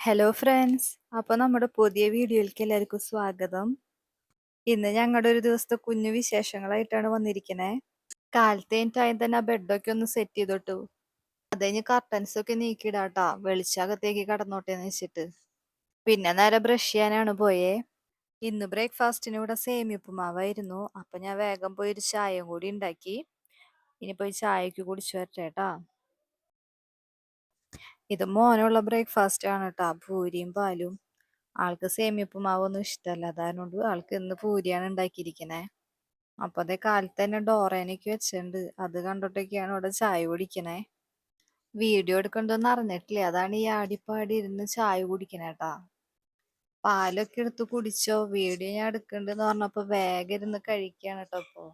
Hello friends അപ്പോൾ നമ്മുടെ പുതിയ വീഡിയോയിലേക്ക് എല്ലാവർക്കും സ്വാഗതം. ഇന്ന് ഞങ്ങളുടെ ഒരു ദിവസത്തെ കുഞ്ഞു വിശേഷങ്ങളായിട്ടാണ് വന്നിരിക്കുന്നത് കാലത്തെ ടൈം തന്നെ ആ ബെഡൊക്കെ ഒന്ന് സെറ്റ് ചെയ്തിട്ടു. അത് കഴിഞ്ഞ് കർട്ടൻസ് ഒക്കെ നീക്കിയിടാട്ടാ വെളിച്ചകത്തേക്ക് കടന്നോട്ടേന്ന് വെച്ചിട്ട്. പിന്നെ നേരെ ബ്രഷ് ചെയ്യാനാണ് പോയേ. ഇന്ന് ബ്രേക്ക്ഫാസ്റ്റിന് ഇവിടെ സേമി ഉപ്പുമാവായിരുന്നു അപ്പൊ ഞാൻ വേഗം പോയി ഒരു ചായയും കൂടി ഉണ്ടാക്കി. ഇനി പോയി ചായക്ക് കുടിച്ചു വരട്ടെ ഇത് മോനുള്ള ബ്രേക്ക്ഫാസ്റ്റ് ആണ് കേട്ടോ പൂരിയും പാലും. ആൾക്ക് സേമിയപ്പുമാവൊന്നും ഇഷ്ടമല്ല അതായതുകൊണ്ട് ആൾക്ക് ഇന്ന് പൂരിയാണ് ഉണ്ടാക്കിയിരിക്കണേ. അപ്പൊ അതേ കാലത്ത് തന്നെ ഡോറേനൊക്കെ വെച്ചിട്ടുണ്ട്. അത് കണ്ടിട്ടൊക്കെയാണ് ഇവിടെ ചായ കുടിക്കണേ. വീഡിയോ എടുക്കണ്ടോന്ന് അറിഞ്ഞിട്ടില്ല? അതാണ് ഈ ആടിപ്പാടി ഇരുന്ന് ചായ കുടിക്കണേട്ടാ പാലൊക്കെ എടുത്ത് കുടിച്ചോ? വീഡിയോ ഞാൻ എടുക്കണ്ടെന്ന് പറഞ്ഞപ്പോ വേഗം ഇരുന്ന് കഴിക്കാണ് കേട്ടോ ഇപ്പോ.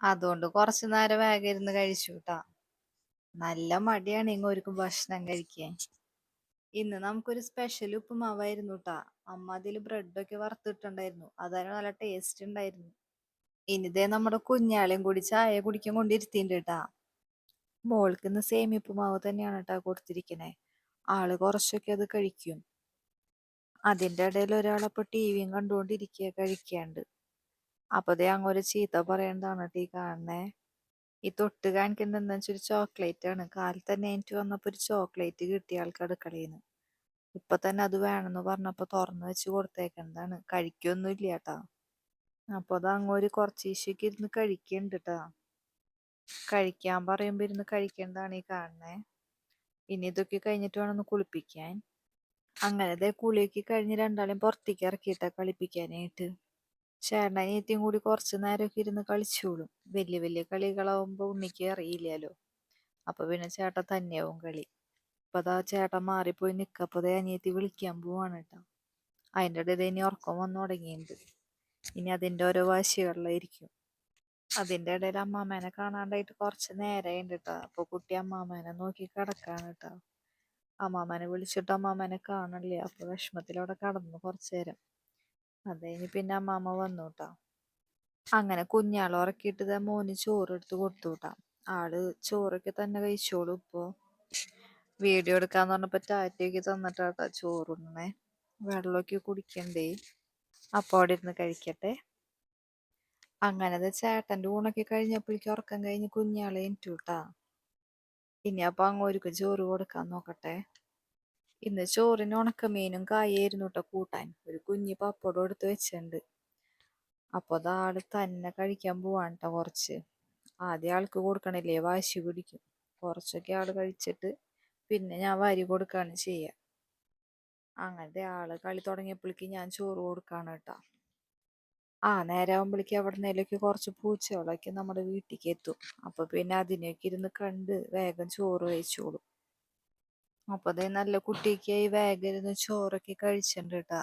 അതുകൊണ്ട് കുറച്ചു നേരം വേഗം ഇരുന്ന് കഴിച്ചു കേട്ടാ നല്ല മടിയാണ് ഇങ്ങോരിക്കും ഭക്ഷണം കഴിക്കാൻ. ഇന്ന് നമുക്കൊരു സ്പെഷ്യൽ ഉപ്പുമാവായിരുന്നു കേട്ടാ അമ്മ അതിൽ ബ്രെഡൊക്കെ വറുത്തിട്ടുണ്ടായിരുന്നു. അതാണ് നല്ല ടേസ്റ്റ് ഉണ്ടായിരുന്നു. ഇനി ഇനിതേ നമ്മുടെ കുഞ്ഞാളെയും കൂടി ചായ കുടിക്കാൻ കൊണ്ടിരുത്തിണ്ട് കേട്ടാ മോൾക്ക് ഇന്ന് സേമി ഉപ്പുമാവ് തന്നെയാണ് കേട്ടാ കൊടുത്തിരിക്കണേ. ആൾ കുറച്ചൊക്കെ അത് കഴിക്കും. അതിന്റെ ഇടയിൽ ഒരാളപ്പോ ടി വിയും കണ്ടുകൊണ്ടിരിക്കുക കഴിക്കാണ്ട്. അപ്പൊ ദേ അങ്ങൊരു ചീത്ത പറയണ്ടാണ് ടീ കാണണേ ഈ തൊട്ട് കാണിക്കുന്നത് എന്താ വെച്ചാൽ ഒരു ചോക്ലേറ്റ് ആണ് കാലിൽ തന്നെ എനിക്ക് വന്നപ്പോൾ ഒരു ചോക്ലേറ്റ് കിട്ടിയ ആൾക്ക് അടുക്കളയിൽ ഇപ്പൊ തന്നെ അത് വേണമെന്ന് പറഞ്ഞപ്പോൾ തുറന്നു വെച്ച് കൊടുത്തേക്കുന്നതാണ്. കഴിക്കൊന്നും ഇല്ല കേട്ടാ അപ്പൊ അത് അങ്ങോട്ട് കുറച്ച് ഈശയ്ക്ക് ഇരുന്ന് കഴിക്കുന്നുണ്ട് കേട്ടാ കഴിക്കാൻ പറയുമ്പോ ഇരുന്ന് കഴിക്കേണ്ടതാണ് ഈ കാണുന്നേ. ഇനി ഇതൊക്കെ കഴിഞ്ഞിട്ട് വേണം ഒന്ന് കുളിപ്പിക്കാൻ. അങ്ങനെ കുളിയൊക്കെ കഴിഞ്ഞ് രണ്ടാളെയും പുറത്തേക്ക് ഇറക്കിയിട്ടാ കളിപ്പിക്കാനായിട്ട്. ചേട്ടനനിയത്തിയും കൂടി കുറച്ചു നേരമൊക്കെ ഇരുന്ന് കളിച്ചോളും വലിയ വലിയ കളികളാവുമ്പോ ഉണ്ണിക്ക് അറിയില്ലല്ലോ. അപ്പൊ പിന്നെ ചേട്ടൻ തന്നെയാവും കളി. അപ്പൊ അതാ ചേട്ടൻ മാറിപ്പോയി നിക്കപ്പതേ അനിയത്തി വിളിക്കാൻ പോവാണ് കേട്ടോ. അതിന്റെ ഇടയിൽ ഇനി ഉറക്കം വന്നു തുടങ്ങിയിട്ടുണ്ട്. ഇനി അതിന്റെ ഓരോ വാശികളിലായിരിക്കും. അതിന്റെ ഇടയിൽ അമ്മാമേനെ കാണാണ്ടായിട്ട് കുറച്ച് നേരമുണ്ട് കേട്ടോ. അപ്പൊ കുട്ടി അമ്മാമേനെ നോക്കി കിടക്കാണ് കേട്ടോ. അമ്മാമേനെ വിളിച്ചിട്ട് അമ്മാമേനെ കാണില്ല അപ്പൊ വിഷമത്തിൽ അവിടെ കടന്നു കുറച്ചു നേരം. അത് കഴിഞ്ഞ് പിന്നെ അമ്മാമ്മ വന്നു കേട്ടോ അങ്ങനെ കുഞ്ഞാളെ ഉറക്കിയിട്ട് മോന് ചോറ് എടുത്ത് കൊടുത്തു കേട്ടാ ആൾ ചോറൊക്കെ തന്നെ കഴിച്ചോളൂ ഇപ്പോ. വീഡിയോ എടുക്കാന്ന് പറഞ്ഞപ്പോ ടാറ്റയൊക്കെ തന്നിട്ടാട്ടാ ചോറുണ്ണേ വെള്ളമൊക്കെ കുടിക്കണ്ടേ. അപ്പൊ അവിടെ ഇരുന്ന് കഴിക്കട്ടെ. അങ്ങനെ ചേട്ടന്റെ ഊണൊക്കെ കഴിഞ്ഞപ്പോഴേക്കും ഉറക്കം കഴിഞ്ഞ് കുഞ്ഞാളെ എനിറ്റു കേട്ടാ ഇനി അപ്പൊ അങ്ങോരിക്കും ചോറ് കൊടുക്കാൻ നോക്കട്ടെ. ഇന്ന് ചോറിന് ഉണക്കമീനും കായായിരുന്നു കേട്ടോ കൂട്ടാൻ. ഒരു കുഞ്ഞി പപ്പടം എടുത്ത് വെച്ചിട്ടുണ്ട്. അപ്പോൾ അതാൾ തന്നെ കഴിക്കാൻ പോവാണ് കേട്ടോ കുറച്ച്. ആദ്യം ആൾക്ക് കൊടുക്കണില്ലേ? വാശി പിടിക്കും. കുറച്ചൊക്കെ ആൾ കഴിച്ചിട്ട് പിന്നെ ഞാൻ വാരി കൊടുക്കാണ് ചെയ്യുക അങ്ങനത്തെ ആൾ കളി തുടങ്ങിയപ്പോഴേക്ക് ഞാൻ ചോറ് കൊടുക്കാണ് കേട്ടോ ആ നേരെ ആകുമ്പോഴേക്ക് അവിടെ നിലയ്ക്ക് കുറച്ച് പൂച്ചകളൊക്കെ നമ്മുടെ വീട്ടിലേക്ക് എത്തും. അപ്പൊ പിന്നെ അതിനെയൊക്കെ ഇരുന്ന് കണ്ട് വേഗം ചോറ് കഴിച്ചോളും. അപ്പൊ ദേ നല്ല കുട്ടിക്കായി വേഗം ഇരുന്ന് ചോറൊക്കെ കഴിച്ചിട്ടുണ്ട് കേട്ടാ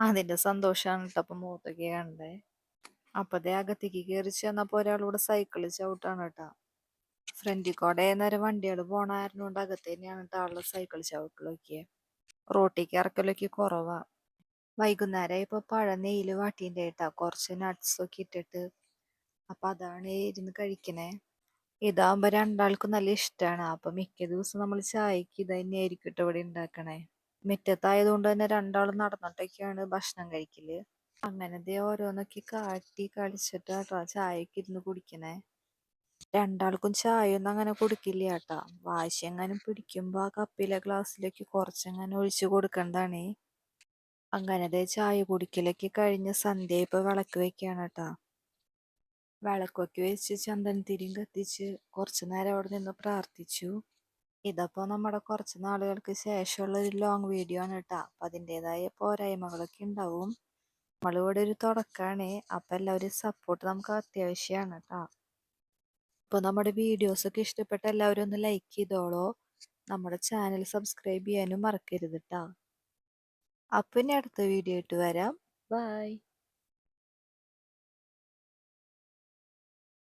അതിന്റെ സന്തോഷാണ് കേട്ടോ അപ്പൊ മൂത്തൊക്കെ കണ്ടേ. അപ്പൊ ദേ അകത്തേക്ക് കയറി ചെന്നപ്പോ ഒരാളൂടെ സൈക്കിൾ ചവിട്ടാണ് കേട്ടാ ഫ്രണ്ടിൽ കൂടെ നേരം വണ്ടികൾ പോണായിരുന്നോണ്ട് അകത്ത് തന്നെയാണ് കേട്ടോ ആളുടെ സൈക്കിൾ ചവിട്ടലൊക്കെ. റോട്ടിക്ക് ഇറക്കലൊക്കെ കുറവാ. വൈകുന്നേരം ഇപ്പൊ പഴ നെയ്യിൽ വാട്ടിന്റെ കേട്ടാ കുറച്ച് നട്ട്സ് ഒക്കെ ഇട്ടിട്ട്. അപ്പൊ അതാണ് ഇരുന്ന് കഴിക്കണേ. ഇതാകുമ്പോ രണ്ടാൾക്കും നല്ല ഇഷ്ടമാണ് അപ്പൊ മിക്ക ദിവസം നമ്മൾ ചായക്ക് ഇത് തന്നെയായിരിക്കും കേട്ടോ ഇവിടെ ഉണ്ടാക്കണേ മുറ്റത്തായതുകൊണ്ട് തന്നെ രണ്ടാളും നടന്നിട്ടൊക്കെയാണ് ഭക്ഷണം കഴിക്കൽ. അങ്ങനത്തെ ഓരോന്നൊക്കെ കാട്ടി കളിച്ചിട്ടാ ചായക്ക് ഇരുന്ന് കുടിക്കണേ. രണ്ടാൾക്കും ചായ ഒന്നും അങ്ങനെ കൊടുക്കില്ല കേട്ടാ വാശി എങ്ങാനും പിടിക്കുമ്പോ ആ കപ്പിലെ ഗ്ലാസ്സിലേക്ക് കുറച്ചെങ്ങനെ ഒഴിച്ചു അങ്ങനെ അങ്ങനത്തെ ചായ കുടിക്കലൊക്കെ കഴിഞ്ഞ് സന്ധ്യ ഇപ്പൊ വിളക്ക് വെക്കാണ് കേട്ടാ വിളക്കൊക്കെ വെച്ച് ചന്ദനത്തിരിയും കത്തിച്ച് കുറച്ചു നേരം അവിടെ നിന്ന് പ്രാർത്ഥിച്ചു. ഇതപ്പോ നമ്മുടെ കുറച്ച് നാളുകൾക്ക് ശേഷമുള്ള ഒരു ലോങ് വീഡിയോ ആണ് കേട്ടോ. അപ്പൊ അതിന്റെതായ പോരായ്മകളൊക്കെ ഉണ്ടാവും. നമ്മളിവിടെ ഒരു തുടക്കമാണ്. അപ്പൊ എല്ലാവരും സപ്പോർട്ട് നമുക്ക് അത്യാവശ്യമാണ് കേട്ടോ. അപ്പൊ നമ്മുടെ വീഡിയോസ് ഒക്കെ ഇഷ്ടപ്പെട്ട എല്ലാവരും ഒന്ന് ലൈക്ക് ചെയ്തോളോ. നമ്മുടെ ചാനൽ സബ്സ്ക്രൈബ് ചെയ്യാനും മറക്കരുത് കേട്ടോ. അപ്പൊ ഇനി അടുത്ത വീഡിയോ ആയിട്ട് വരാം. ബൈ